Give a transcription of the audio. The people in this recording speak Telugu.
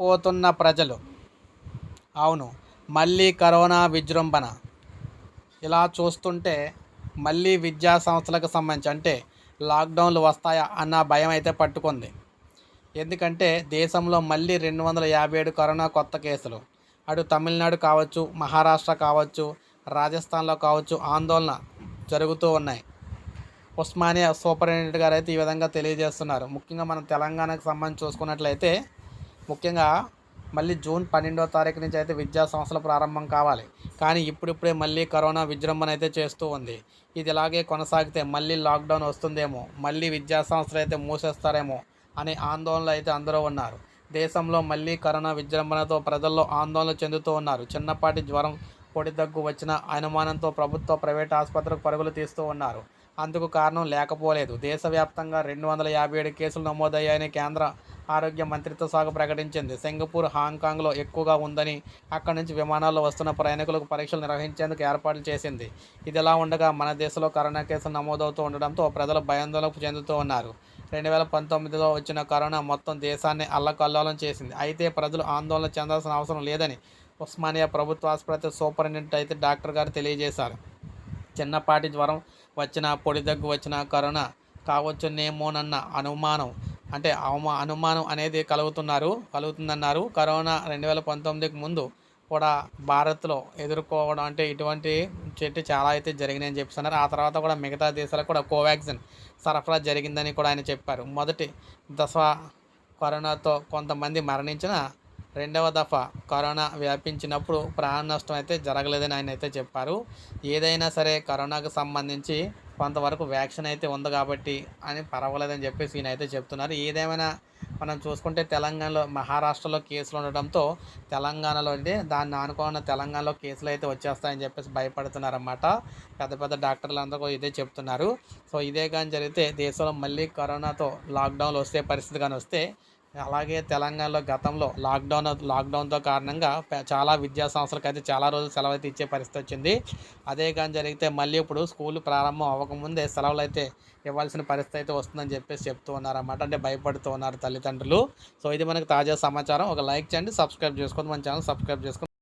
పోతున్న ప్రజలు. అవును మళ్ళీ కరోనా విజృంభణ. ఇలా చూస్తుంటే మళ్ళీ విద్యా సంస్థలకు సంబంధించి అంటే లాక్డౌన్లు వస్తాయా అన్న భయం అయితే పట్టుకుంది. ఎందుకంటే దేశంలో మళ్ళీ రెండు వందల యాభై ఏడు కరోనా కొత్త కేసులు. అటు తమిళనాడు కావచ్చు మహారాష్ట్ర కావచ్చు రాజస్థాన్లో కావచ్చు ఆందోళన జరుగుతూ ఉన్నాయి. ఉస్మానియా సూపరింటెండెంట్ గారు అయితే ఈ విధంగా తెలియజేస్తున్నారు. ముఖ్యంగా మనం తెలంగాణకు సంబంధించి చూసుకున్నట్లయితే ముఖ్యంగా మళ్ళీ జూన్ పన్నెండో తారీఖు నుంచి అయితే విద్యా సంస్థలు ప్రారంభం కావాలి. కానీ ఇప్పుడిప్పుడే మళ్ళీ కరోనా విజృంభణ అయితే చేస్తూ ఉంది. ఇది ఇలాగే కొనసాగితే మళ్ళీ లాక్డౌన్ వస్తుందేమో మళ్ళీ విద్యా సంస్థలు అయితే మూసేస్తారేమో అనే ఆందోళనలు అయితే అందరూ ఉన్నారు. దేశంలో మళ్ళీ కరోనా విజృంభణతో ప్రజల్లో ఆందోళన చెందుతూ ఉన్నారు. చిన్నపాటి జ్వరం పొడి దగ్గు వచ్చిన అనుమానంతో ప్రభుత్వ ప్రైవేట్ ఆసుపత్రికి పరుగులు తీస్తూ ఉన్నారు. అందుకు కారణం లేకపోలేదు. దేశవ్యాప్తంగా రెండు వందల యాభై ఏడు కేసులు నమోదయ్యాయని కేంద్ర ఆరోగ్య మంత్రిత్వ శాఖ ప్రకటించింది. సింగపూర్ హాంకాంగ్లో ఎక్కువగా ఉందని అక్కడి నుంచి విమానాల్లో వస్తున్న ప్రయాణికులకు పరీక్షలు నిర్వహించేందుకు ఏర్పాట్లు చేసింది. ఇదిలా ఉండగా మన దేశంలో కరోనా కేసులు నమోదవుతూ ఉండడంతో ప్రజలు భయాందోళనకు చెందుతూ ఉన్నారు. రెండు వేల పంతొమ్మిదిలో వచ్చిన కరోనా మొత్తం దేశాన్ని అల్లకల్లోలం చేసింది. అయితే ప్రజలు ఆందోళన చెందాల్సిన అవసరం లేదని ఉస్మానియా ప్రభుత్వ ఆసుపత్రి సూపరింటెండెంట్ అయితే డాక్టర్ గారు తెలియజేశారు. చిన్నపాటి జ్వరం వచ్చిన పొడి దగ్గు వచ్చిన కరోనా కావచ్చునేమోనన్న అనుమానం అంటే అవమా అనుమానం అనేది కలుగుతున్నారు కలుగుతుందన్నారు. కరోనా రెండు వేల పంతొమ్మిదికి ముందు కూడా భారత్లో ఎదుర్కోవడం అంటే ఇటువంటి చెట్టు చాలా అయితే జరిగినాయని చెప్తున్నారు ఆ తర్వాత కూడా మిగతా దేశాలకు కూడా కోవాక్సిన్ సరఫరా జరిగిందని కూడా ఆయన చెప్పారు. మొదటి దశ కరోనాతో కొంతమంది మరణించిన రెండవ దఫా కరోనా వ్యాపించినప్పుడు ప్రాణ నష్టం అయితే జరగలేదని ఆయన అయితే చెప్పారు. ఏదైనా సరే కరోనాకు సంబంధించి కొంతవరకు వ్యాక్సిన్ అయితే ఉంది కాబట్టి అని పర్వాలేదని చెప్పేసి ఈయన అయితే చెప్తున్నారు. ఏదేమైనా మనం చూసుకుంటే తెలంగాణలో మహారాష్ట్రలో కేసులు ఉండడంతో తెలంగాణలో అంటే దాన్ని ఆనుకున్న తెలంగాణలో కేసులు అయితే వచ్చేస్తాయని చెప్పేసి భయపడుతున్నారన్నమాట. పెద్ద పెద్ద డాక్టర్లు అందరూ ఇదే చెప్తున్నారు. సో ఇదే కానీ జరిగితే దేశంలో మళ్ళీ కరోనాతో లాక్డౌన్లు వస్తే పరిస్థితి కానీ వస్తే అలాగే తెలంగాణలో గతంలో లాక్డౌన్ లాక్డౌన్తో కారణంగా చాలా విద్యా సంస్థలకు అయితే చాలా రోజులు సెలవు అయితే ఇచ్చే పరిస్థితి వచ్చింది. అదే కానీ జరిగితే మళ్ళీ ఇప్పుడు స్కూల్ ప్రారంభం అవ్వకముందే సెలవులు అయితే ఇవ్వాల్సిన పరిస్థితి అయితే వస్తుందని చెప్పేసి చెప్తూ ఉన్నారన్నమాట. అంటే భయపడుతూ ఉన్నారు తల్లిదండ్రులు. సో ఇది మనకు తాజా సమాచారం. ఒక లైక్ చేయండి సబ్స్క్రైబ్ చేసుకోండి మన ఛానల్ సబ్స్క్రైబ్ చేసుకోండి.